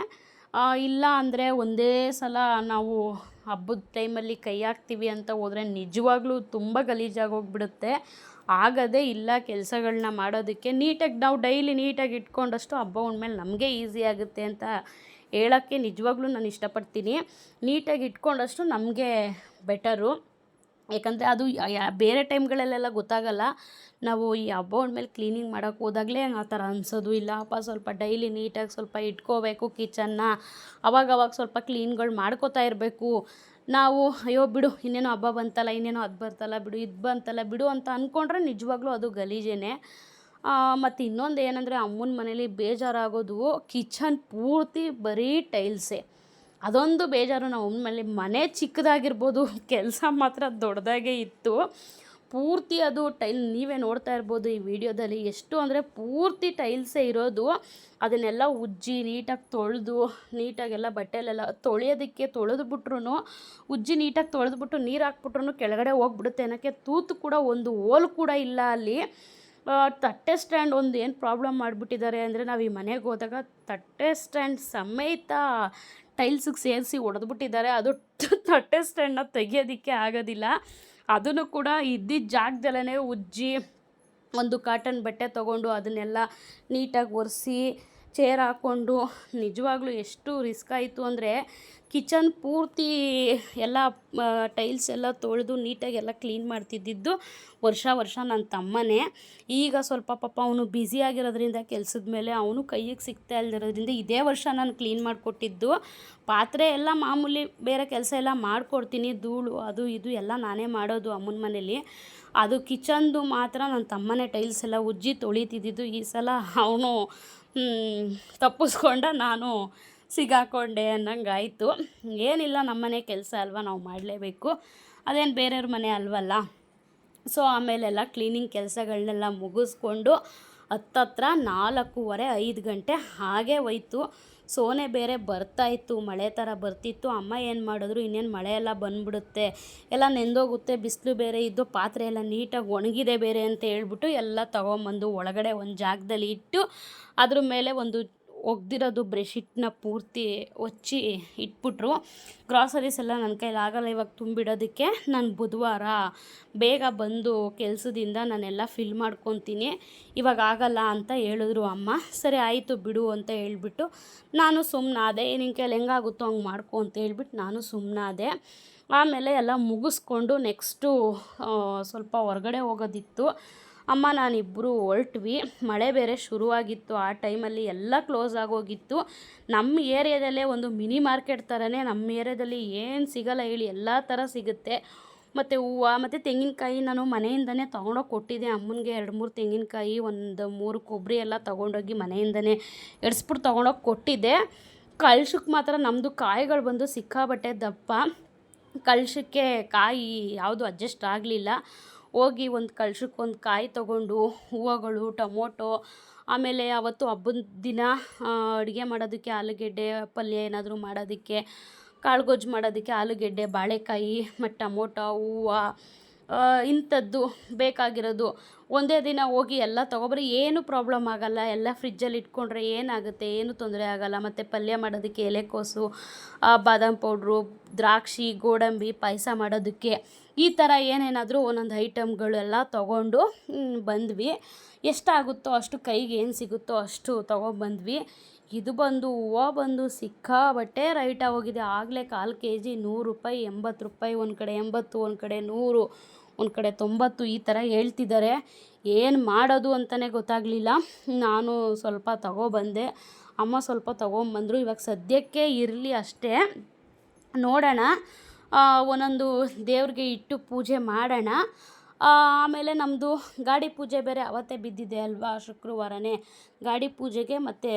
ಇಲ್ಲ ಅಂದರೆ ಒಂದೇ ಸಲ ನಾವು ಹಬ್ಬದ ಟೈಮಲ್ಲಿ ಕೈ ಹಾಕ್ತೀವಿ ಅಂತ ಹೋದರೆ ನಿಜವಾಗ್ಲೂ ತುಂಬ ಗಲೀಜಾಗಿ ಹೋಗ್ಬಿಡುತ್ತೆ. ಆಗದೇ ಇಲ್ಲ ಕೆಲಸಗಳನ್ನ ಮಾಡೋದಕ್ಕೆ. ನೀಟಾಗಿ ನಾವು ಡೈಲಿ ನೀಟಾಗಿ ಇಟ್ಕೊಂಡಷ್ಟು ಹಬ್ಬ ಹುಣ್ಮೇಲೆ ನಮಗೆ ಈಸಿ ಆಗುತ್ತೆ ಅಂತ ಹೇಳೋಕ್ಕೆ ನಿಜವಾಗ್ಲೂ ನಾನು ಇಷ್ಟಪಡ್ತೀನಿ. ನೀಟಾಗಿ ಇಟ್ಕೊಂಡಷ್ಟು ನಮಗೆ ಬೆಟರು. ಯಾಕಂದರೆ ಅದು ಬೇರೆ ಟೈಮ್ಗಳಲ್ಲೆಲ್ಲ ಗೊತ್ತಾಗಲ್ಲ. ನಾವು ಈ ಹಬ್ಬ ಮೇಲೆ ಕ್ಲೀನಿಂಗ್ ಮಾಡೋಕೆ ಹೋದಾಗಲೇ ಆ ಥರ ಅನಿಸೋದು. ಇಲ್ಲಪ್ಪ ಸ್ವಲ್ಪ ಡೈಲಿ ನೀಟಾಗಿ ಸ್ವಲ್ಪ ಇಟ್ಕೋಬೇಕು ಕಿಚನ್ನ. ಅವಾಗವಾಗ ಸ್ವಲ್ಪ ಕ್ಲೀನ್ಗಳು ಮಾಡ್ಕೋತಾ ಇರಬೇಕು. ನಾವು, ಅಯ್ಯೋ, ಬಿಡು, ಇನ್ನೇನೋ ಹಬ್ಬ ಬಂತಲ್ಲ, ಇನ್ನೇನೋ ಅದು ಬರ್ತಲ್ಲ, ಬಿಡು, ಇದು ಬಂತಲ್ಲ, ಬಿಡು ಅಂತ ಅಂದ್ಕೊಂಡ್ರೆ ನಿಜವಾಗ್ಲೂ ಅದು ಗಲೀಜೇ ಮತ್ತು ಇನ್ನೊಂದು ಏನಂದರೆ ಅಮ್ಮನ ಮನೇಲಿ ಬೇಜಾರಾಗೋದು ಕಿಚನ್ ಪೂರ್ತಿ ಬರೀ ಟೈಲ್ಸೇ. ಅದೊಂದು ಬೇಜಾರು. ನಾವು ಒಮ್ಮೆಲೆ ಮನೆ ಚಿಕ್ಕದಾಗಿರ್ಬೋದು, ಕೆಲಸ ಮಾತ್ರ ದೊಡ್ಡದಾಗೇ ಇತ್ತು. ಪೂರ್ತಿ ಅದು ಟೈಲ್, ನೀವೇ ನೋಡ್ತಾ ಇರ್ಬೋದು ಈ ವಿಡಿಯೋದಲ್ಲಿ ಎಷ್ಟು ಅಂದರೆ ಪೂರ್ತಿ ಟೈಲ್ಸೇ ಇರೋದು. ಅದನ್ನೆಲ್ಲ ಉಜ್ಜಿ ನೀಟಾಗಿ ತೊಳೆದು, ನೀಟಾಗೆಲ್ಲ ಬಟ್ಟೆಲೆಲ್ಲ ತೊಳೆಯೋದಕ್ಕೆ ತೊಳೆದು ಬಿಟ್ರು ಉಜ್ಜಿ ನೀಟಾಗಿ ತೊಳೆದ್ಬಿಟ್ಟು ನೀರು ಹಾಕ್ಬಿಟ್ರು ಕೆಳಗಡೆ ಹೋಗ್ಬಿಡುತ್ತೆ ಅನ್ನೋಕ್ಕೆ ತೂತು ಕೂಡ ಒಂದು ಹೋಲ್ ಕೂಡ ಇಲ್ಲ ಅಲ್ಲಿ. ತಟ್ಟೆ ಸ್ಟ್ಯಾಂಡ್ ಒಂದು ಏನು ಪ್ರಾಬ್ಲಮ್ ಮಾಡಿಬಿಟ್ಟಿದ್ದಾರೆ ಅಂದರೆ ನಾವು ಈ ಮನೆಗೆ ಹೋದಾಗ ತಟ್ಟೆ ಸ್ಟ್ಯಾಂಡ್ ಸಮೇತ ಟೈಲ್ಸಿಗೆ ಸೇರಿಸಿ ಒಡೆದ್ಬಿಟ್ಟಿದ್ದಾರೆ. ಅದು ತಟ್ಟೆ ಸ್ಟ್ಯಾಂಡನ್ನ ತೆಗಿಯೋದಕ್ಕೆ ಆಗೋದಿಲ್ಲ. ಅದನ್ನು ಕೂಡ ಇದ್ದಿದ್ದ ಜಾಗದಲ್ಲೇ ಉಜ್ಜಿ ಒಂದು ಕಾಟನ್ ಬಟ್ಟೆ ತೊಗೊಂಡು ಅದನ್ನೆಲ್ಲ ನೀಟಾಗಿ ಒರೆಸಿ ಚೇರ್ ಹಾಕ್ಕೊಂಡು ನಿಜವಾಗ್ಲೂ ಎಷ್ಟು ರಿಸ್ಕ್ ಆಯಿತು ಅಂದರೆ ಕಿಚನ್ ಪೂರ್ತಿ ಎಲ್ಲ ಟೈಲ್ಸ್ ಎಲ್ಲ ತೊಳೆದು ನೀಟಾಗಿ ಎಲ್ಲ ಕ್ಲೀನ್ ಮಾಡ್ತಿದ್ದಿದ್ದು ವರ್ಷ ವರ್ಷ ನನ್ನ ತಮ್ಮನೇ. ಈಗ ಸ್ವಲ್ಪ ಪಾಪ ಅವನು ಬ್ಯುಸಿ ಆಗಿರೋದ್ರಿಂದ ಕೆಲಸದ ಮೇಲೆ ಅವನು ಕೈಗೆ ಸಿಗ್ತಾ ಇಲ್ದಿರೋದ್ರಿಂದ ಇದೇ ವರ್ಷ ನಾನು ಕ್ಲೀನ್ ಮಾಡಿಕೊಟ್ಟಿದ್ದು. ಪಾತ್ರೆ ಎಲ್ಲ ಮಾಮೂಲಿ ಬೇರೆ ಕೆಲಸ ಎಲ್ಲ ಮಾಡಿಕೊಡ್ತೀನಿ, ಧೂಳು ಅದು ಇದು ಎಲ್ಲ ನಾನೇ ಮಾಡೋದು ಅಮ್ಮನ ಮನೇಲಿ. ಅದು ಕಿಚನ್ದು ಮಾತ್ರ ನನ್ನ ತಮ್ಮನೇ ಟೈಲ್ಸ್ ಎಲ್ಲ ಉಜ್ಜಿ ತೊಳಿತಿದ್ದಿದ್ದು. ಈ ಸಲ ಅವನು ತಪ್ಪಿಸ್ಕೊಂಡ ನಾನು ಸಿಗಾಕೊಂಡೆ ಅನ್ನಂಗೆ ಆಯಿತು ಏನಿಲ್ಲ ನಮ್ಮನೆ ಕೆಲಸ ಅಲ್ವಾ, ನಾವು ಮಾಡಲೇಬೇಕು. ಅದೇನು ಬೇರೆಯವ್ರ ಮನೆ ಅಲ್ವಲ್ಲ? ಸೊ ಆಮೇಲೆಲ್ಲ ಕ್ಲೀನಿಂಗ್ ಕೆಲಸಗಳನ್ನೆಲ್ಲ ಮುಗಿಸ್ಕೊಂಡು ಹತ್ತತ್ರ ನಾಲ್ಕೂವರೆ ಐದು ಗಂಟೆ ಹಾಗೆ ಹೋಯ್ತು. ಸೋನೆ ಬೇರೆ ಬರ್ತಾಯಿತ್ತು ಮಳೆ ಥರ ಬರ್ತಿತ್ತು. ಅಮ್ಮ ಏನು ಮಾಡಿದ್ರು? ಇನ್ನೇನು ಮಳೆ ಎಲ್ಲ ಬಂದ್ಬಿಡುತ್ತೆ. ಎಲ್ಲ ನೆಂದೋಗುತ್ತೆ, ಬಿಸಿಲು ಬೇರೆ ಇದ್ದು, ಪಾತ್ರೆ ಎಲ್ಲ ನೀಟಾಗಿ ಒಣಗಿದೆ ಬೇರೆ ಅಂತ ಹೇಳ್ಬಿಟ್ಟು ಎಲ್ಲ ತೊಗೊಂಬಂದು ಒಳಗಡೆ ಒಂದು ಜಾಗದಲ್ಲಿ ಇಟ್ಟು, ಅದ್ರ ಮೇಲೆ ಒಂದು ಒಗ್ದಿರೋದು ಬ್ರೆಶೀಟ್ನ ಪೂರ್ತಿ ಹೊಚ್ಚಿ ಇಟ್ಬಿಟ್ರು. ಗ್ರಾಸರೀಸ್ ಎಲ್ಲ ನನ್ನ ಕೈಲಿ ಆಗಲ್ಲ, ಇವಾಗ ತುಂಬಿಡೋದಕ್ಕೆ ನಾನು ಬುಧವಾರ ಬೇಗ ಬಂದು ಕೆಲಸದಿಂದ ನಾನೆಲ್ಲ ಫಿಲ್ ಮಾಡ್ಕೊತೀನಿ. ಇವಾಗ ಆಗಲ್ಲ ಅಂತ ಹೇಳಿದ್ರು ಅಮ್ಮ. ಸರಿ, ಆಯಿತು ಬಿಡು ಅಂತ ಹೇಳ್ಬಿಟ್ಟು ನಾನು ಸುಮ್ಮನಾದೆ ನಿನ್ನ ಕೈಲಿ ಹೆಂಗಾಗುತ್ತೋ ಹಂಗೆ ಮಾಡ್ಕೊ ಅಂತ ಹೇಳ್ಬಿಟ್ಟು ನಾನು ಸುಮ್ಮನಾದೆ ಆಮೇಲೆ ಎಲ್ಲ ಮುಗಿಸ್ಕೊಂಡು ನೆಕ್ಸ್ಟು ಸ್ವಲ್ಪ ಹೊರಗಡೆ ಹೋಗೋದಿತ್ತು. ಅಮ್ಮ ನಾನಿಬ್ಬರು ಹೊರಟ್ವಿ. ಮಳೆ ಬೇರೆ ಶುರುವಾಗಿತ್ತು. ಆ ಟೈಮಲ್ಲಿ ಎಲ್ಲ ಕ್ಲೋಸ್ ಆಗೋಗಿತ್ತು. ನಮ್ಮ ಏರಿಯಾದಲ್ಲೇ ಒಂದು ಮಿನಿ ಮಾರ್ಕೆಟ್ ಥರನೇ ನಮ್ಮ ಏರಿಯಾದಲ್ಲಿ ಏನು ಸಿಗಲ್ಲ ಹೇಳಿ ಎಲ್ಲ ಥರ ಸಿಗುತ್ತೆ. ಮತ್ತು ಹೂವು, ಮತ್ತು ತೆಂಗಿನಕಾಯಿ ನಾನು ಮನೆಯಿಂದನೇ ತೊಗೊಂಡೋಗಿ ಕೊಟ್ಟಿದ್ದೆ. ಅಮ್ಮನಿಗೆ ಎರಡು ಮೂರು ತೆಂಗಿನಕಾಯಿ, ಒಂದು ಮೂರು ಕೊಬ್ಬರಿ ಎಲ್ಲ ತೊಗೊಂಡೋಗಿ ಮನೆಯಿಂದನೇ ಎಡ್ಸ್ಬಿಟ್ಟು ತೊಗೊಂಡೋಗಿ ಕೊಟ್ಟಿದ್ದೆ. ಕಳ್ಸಕ್ಕೆ ಮಾತ್ರ ನಮ್ಮದು ಕಾಯಿಗಳು ಬಂದು ಸಿಕ್ಕಾಬಟ್ಟೆ ದಪ್ಪ. ಕಳ್ಸಕ್ಕೆ ಕಾಯಿ ಯಾವುದು ಅಡ್ಜಸ್ಟ್ ಆಗಲಿಲ್ಲ. ಹೋಗಿ ಒಂದು ಕಳ್ಶಕ್ಕೆ ಒಂದು ಕಾಯಿ ತಗೊಂಡು ಹೂವುಗಳು, ಟೊಮೊಟೊ, ಆಮೇಲೆ ಅವತ್ತು ಹಬ್ಬದ ದಿನ ಅಡುಗೆ ಮಾಡೋದಕ್ಕೆ ಆಲೂಗೆಡ್ಡೆ, ಪಲ್ಯ ಏನಾದರೂ ಮಾಡೋದಕ್ಕೆ ಕಾಳುಗೊಜ್ಜು ಮಾಡೋದಕ್ಕೆ ಆಲೂಗೆಡ್ಡೆ, ಬಾಳೆಕಾಯಿ ಮತ್ತು ಟಮೋಟೊ, ಹೂವು ಇಂಥದ್ದು ಬೇಕಾಗಿರೋದು. ಒಂದೇ ದಿನ ಹೋಗಿ ಎಲ್ಲ ತೊಗೊಬರಿ, ಏನು ಪ್ರಾಬ್ಲಮ್ ಆಗೋಲ್ಲ. ಎಲ್ಲ ಫ್ರಿಜ್ಜಲ್ಲಿ ಇಟ್ಕೊಂಡ್ರೆ ಏನಾಗುತ್ತೆ? ಏನು ತೊಂದರೆ ಆಗೋಲ್ಲ. ಮತ್ತು ಪಲ್ಯ ಮಾಡೋದಕ್ಕೆ ಎಲೆಕೋಸು ಬಾದಾಮಿ ಪೌಡ್ರು ದ್ರಾಕ್ಷಿ, ಗೋಡಂಬಿ ಪಾಯಸ ಮಾಡೋದಕ್ಕೆ. ಈ ಥರ ಏನೇನಾದರೂ ಒಂದೊಂದು ಐಟಮ್ಗಳೆಲ್ಲ ತೊಗೊಂಡು ಬಂದ್ವಿ. ಎಷ್ಟಾಗುತ್ತೋ ಅಷ್ಟು ಕೈಗೆ ಏನು ಸಿಗುತ್ತೋ ಅಷ್ಟು ತೊಗೊಬಂದ್ವಿ ಇದು ಬಂದು ಹೂವು ಬಂದು ಸಿಕ್ಕಾಪಟ್ಟೆ ರೈಟ್ ಆಗೋಗಿದೆ. ಆಗಲೇ ಕಾಲು ಕೆ ಜಿ ನೂರು ರೂಪಾಯಿ, ಎಂಬತ್ತು ರೂಪಾಯಿ, ಒಂದು ಕಡೆ ಎಂಬತ್ತು, ಒಂದು ಕಡೆ ನೂರು, ಒಂದು ಕಡೆ ತೊಂಬತ್ತು ಈ ಥರ ಹೇಳ್ತಿದ್ದಾರೆ. ಏನು ಮಾಡೋದು ಅಂತಲೇ ಗೊತ್ತಾಗಲಿಲ್ಲ. ನಾನು ಸ್ವಲ್ಪ ತಗೊಬಂದೆ. ಅಮ್ಮ ಸ್ವಲ್ಪ ತೊಗೊಂಬಂದರು. ಇವಾಗ ಸದ್ಯಕ್ಕೆ ಇರಲಿ ಅಷ್ಟೇ. ನೋಡೋಣ. ಒಂದೊಂದು ದೇವ್ರಿಗೆ ಇಟ್ಟು ಪೂಜೆ ಮಾಡೋಣ. ಆಮೇಲೆ ನಮ್ಮದು ಗಾಡಿ ಪೂಜೆ ಬೇರೆ ಅವತ್ತೇ ಬಿದ್ದಿದೆ ಅಲ್ವಾ ಶುಕ್ರವಾರನೇ. ಗಾಡಿ ಪೂಜೆಗೆ ಮತ್ತು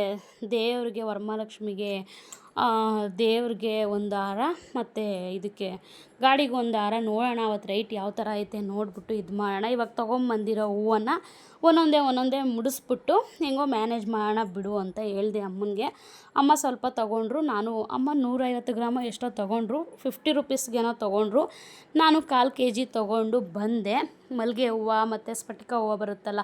ದೇವ್ರಿಗೆ ವರಮಹಾಲಕ್ಷ್ಮಿಗೆ ದೇವ್ರಿಗೆ ಒಂದು ಹಾರ ಮತ್ತು ಇದಕ್ಕೆ ಗಾಡಿಗೆ ಒಂದು ಹಾರ. ನೋಡೋಣ ಅವತ್ತು ರೈಟ್ ಯಾವ ಥರ ಐತೆ ನೋಡಿಬಿಟ್ಟು ಇದು ಮಾಡೋಣ. ಇವಾಗ ತೊಗೊಂಬಂದಿರೋ ಹೂವನ್ನು ಒಂದೊಂದೇ ಒಂದೊಂದೇ ಮುಡಿಸ್ಬಿಟ್ಟು ಹೆಂಗೋ ಮ್ಯಾನೇಜ್ ಮಾಡೋಣ ಬಿಡು ಅಂತ ಹೇಳಿದೆ ಅಮ್ಮನಿಗೆ. ಅಮ್ಮ ಸ್ವಲ್ಪ ತೊಗೊಂಡ್ರು, ನಾನು ಅಮ್ಮ ನೂರೈವತ್ತು ಗ್ರಾಮ ಎಷ್ಟೋ ತೊಗೊಂಡ್ರು ಫಿಫ್ಟಿ ರುಪೀಸ್ಗೇನೋ ತೊಗೊಂಡ್ರು. ನಾನು ಕಾಲು ಕೆ ಜಿ ತೊಗೊಂಡು ಬಂದೆ. ಮಲ್ಲಿಗೆ ಹೂವು ಮತ್ತು ಸ್ಫಟಿಕ ಹೂವು ಬರುತ್ತಲ್ಲ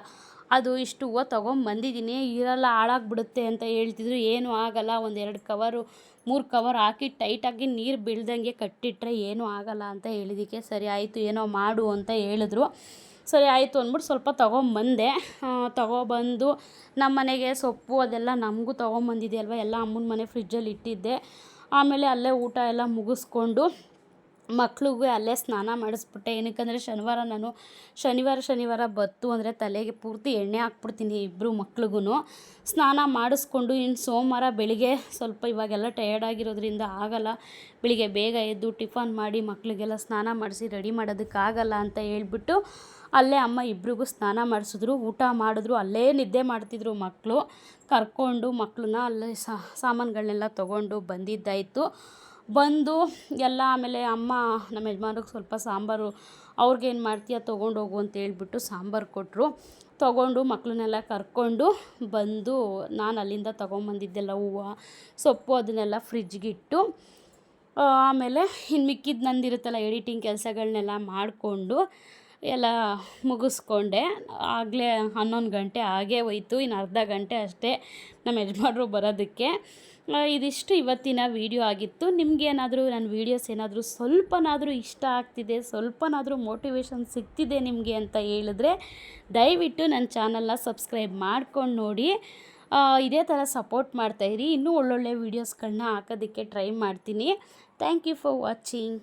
ಅದು ಇಷ್ಟು ಹೂವು ತೊಗೊಂಬಂದಿದ್ದೀನಿ, ಇರಲ್ಲ, ಹಾಳಾಗ್ಬಿಡುತ್ತೆ ಅಂತ ಹೇಳ್ತಿದ್ರು. ಏನೂ ಆಗೋಲ್ಲ, ಒಂದೆರಡು ಕವರು ಮೂರು ಕವರ್ ಹಾಕಿ ಟೈಟಾಗಿ ನೀರು ಬೀಳ್ದಂಗೆ ಕಟ್ಟಿಟ್ಟರೆ ಏನೂ ಆಗಲ್ಲ ಅಂತ ಹೇಳಿದ್ದಕ್ಕೆ ಸರಿ ಆಯಿತು, ಏನೋ ಮಾಡು ಅಂತ ಹೇಳಿದ್ರು. ಸರಿ ಆಯಿತು ಅಂದ್ಬಿಟ್ಟು ಸ್ವಲ್ಪ ತೊಗೊಂಬಂದೆ. ತೊಗೊಬಂದು ನಮ್ಮ ಮನೆಗೆ ಸೊಪ್ಪು ಅದೆಲ್ಲ ನಮಗೂ ತೊಗೊಂಬಂದಿದೆ ಅಲ್ವ, ಎಲ್ಲ ಅಮ್ಮನ ಮನೆ ಫ್ರಿಜ್ಜಲ್ಲಿ ಇಟ್ಟಿದ್ದೆ. ಆಮೇಲೆ ಅಲ್ಲೇ ಊಟ ಎಲ್ಲ ಮುಗಿಸ್ಕೊಂಡು ಮಕ್ಳಿಗೆ ಅಲ್ಲೇ ಸ್ನಾನ ಮಾಡಿಸ್ಬಿಟ್ಟೆ. ಏನಕ್ಕಂದರೆ ಶನಿವಾರ ನಾನು ಶನಿವಾರ ಶನಿವಾರ ಬತ್ತು ಅಂದರೆ ತಲೆಗೆ ಪೂರ್ತಿ ಎಣ್ಣೆ ಹಾಕ್ಬಿಡ್ತೀನಿ ಇಬ್ಬರು ಮಕ್ಳಿಗೂ ಸ್ನಾನ ಮಾಡಿಸ್ಕೊಂಡು ಇನ್ನು ಸೋಮವಾರ ಬೆಳಿಗ್ಗೆ ಸ್ವಲ್ಪ ಇವಾಗೆಲ್ಲ ಟಯರ್ಡ್ ಆಗಿರೋದ್ರಿಂದ ಆಗಲ್ಲ. ಬೆಳಿಗ್ಗೆ ಬೇಗ ಎದ್ದು ಟಿಫನ್ ಮಾಡಿ ಮಕ್ಕಳಿಗೆಲ್ಲ ಸ್ನಾನ ಮಾಡಿಸಿ ರೆಡಿ ಮಾಡೋದಕ್ಕಾಗಲ್ಲ ಅಂತ ಹೇಳ್ಬಿಟ್ಟು ಅಲ್ಲೇ ಅಮ್ಮ ಇಬ್ರಿಗೂ ಸ್ನಾನ ಮಾಡಿಸಿದ್ರು. ಊಟ ಮಾಡಿದ್ರು. ಅಲ್ಲೇ ನಿದ್ದೆ ಮಾಡ್ತಿದ್ರು ಮಕ್ಕಳು ಕರ್ಕೊಂಡು ಮಕ್ಕಳನ್ನ ಅಲ್ಲೇ ಸಾಮಾನುಗಳನ್ನೆಲ್ಲ ತೊಗೊಂಡು ಬಂದಿದ್ದಾಯಿತು. ಬಂದು ಎಲ್ಲ ಆಮೇಲೆ ಅಮ್ಮ, ನಮ್ಮ ಯಜಮಾನ್ರಿಗೆ ಸ್ವಲ್ಪ ಸಾಂಬಾರು ಅವ್ರಿಗೇನು ಮಾಡ್ತೀಯ ಅಂತ ಹೇಳ್ಬಿಟ್ಟು ಸಾಂಬಾರು ಕೊಟ್ಟರು ತೊಗೊಂಡು ಮಕ್ಕಳನ್ನೆಲ್ಲ ಕರ್ಕೊಂಡು ಬಂದು ನಾನು ಅಲ್ಲಿಂದ ತೊಗೊಂಬಂದಿದ್ದೆಲ್ಲ ಹೂವು, ಸೊಪ್ಪು ಅದನ್ನೆಲ್ಲ ಫ್ರಿಜ್ಗಿಟ್ಟು ಆಮೇಲೆ ಇನ್ನು ಮಿಕ್ಕಿದ್ದು ನಂದಿರುತ್ತಲ್ಲ ಎಡಿಟಿಂಗ್ ಕೆಲಸಗಳನ್ನೆಲ್ಲ ಮಾಡಿಕೊಂಡು ಎಲ್ಲ ಮುಗಿಸ್ಕೊಂಡೆ. ಆಗಲೇ ಹನ್ನೊಂದು ಗಂಟೆ ಹಾಗೇ ಹೋಯ್ತು ಇನ್ನು ಅರ್ಧ ಗಂಟೆ ಅಷ್ಟೇ ನಮ್ಮ ಯಜಮಾನ್ರು ಬರೋದಕ್ಕೆ. ಇದಿಷ್ಟು ಇವತ್ತಿನ ವಿಡಿಯೋ ಆಗಿತ್ತು. ನಿಮಗೇನಾದರೂ ನನ್ನ ವೀಡಿಯೋಸ್ ಏನಾದರೂ ಸ್ವಲ್ಪನಾದರೂ ಇಷ್ಟ ಆಗ್ತಿದೆ, ಸ್ವಲ್ಪನಾದರೂ ಮೋಟಿವೇಶನ್ ಸಿಗ್ತಿದೆ ನಿಮಗೆ ಅಂತ ಹೇಳಿದ್ರೆ, ದಯವಿಟ್ಟು ನನ್ನ ಚಾನಲ್ನ ಸಬ್ಸ್ಕ್ರೈಬ್ ಮಾಡ್ಕೊಂಡು ನೋಡಿ. ಇದೇ ಥರ ಸಪೋರ್ಟ್ ಮಾಡ್ತಾಯಿರಿ ಇನ್ನೂ ಒಳ್ಳೊಳ್ಳೆ ವೀಡಿಯೋಸ್ಗಳನ್ನ ಹಾಕೋದಕ್ಕೆ ಟ್ರೈ ಮಾಡ್ತೀನಿ. Thank you for watching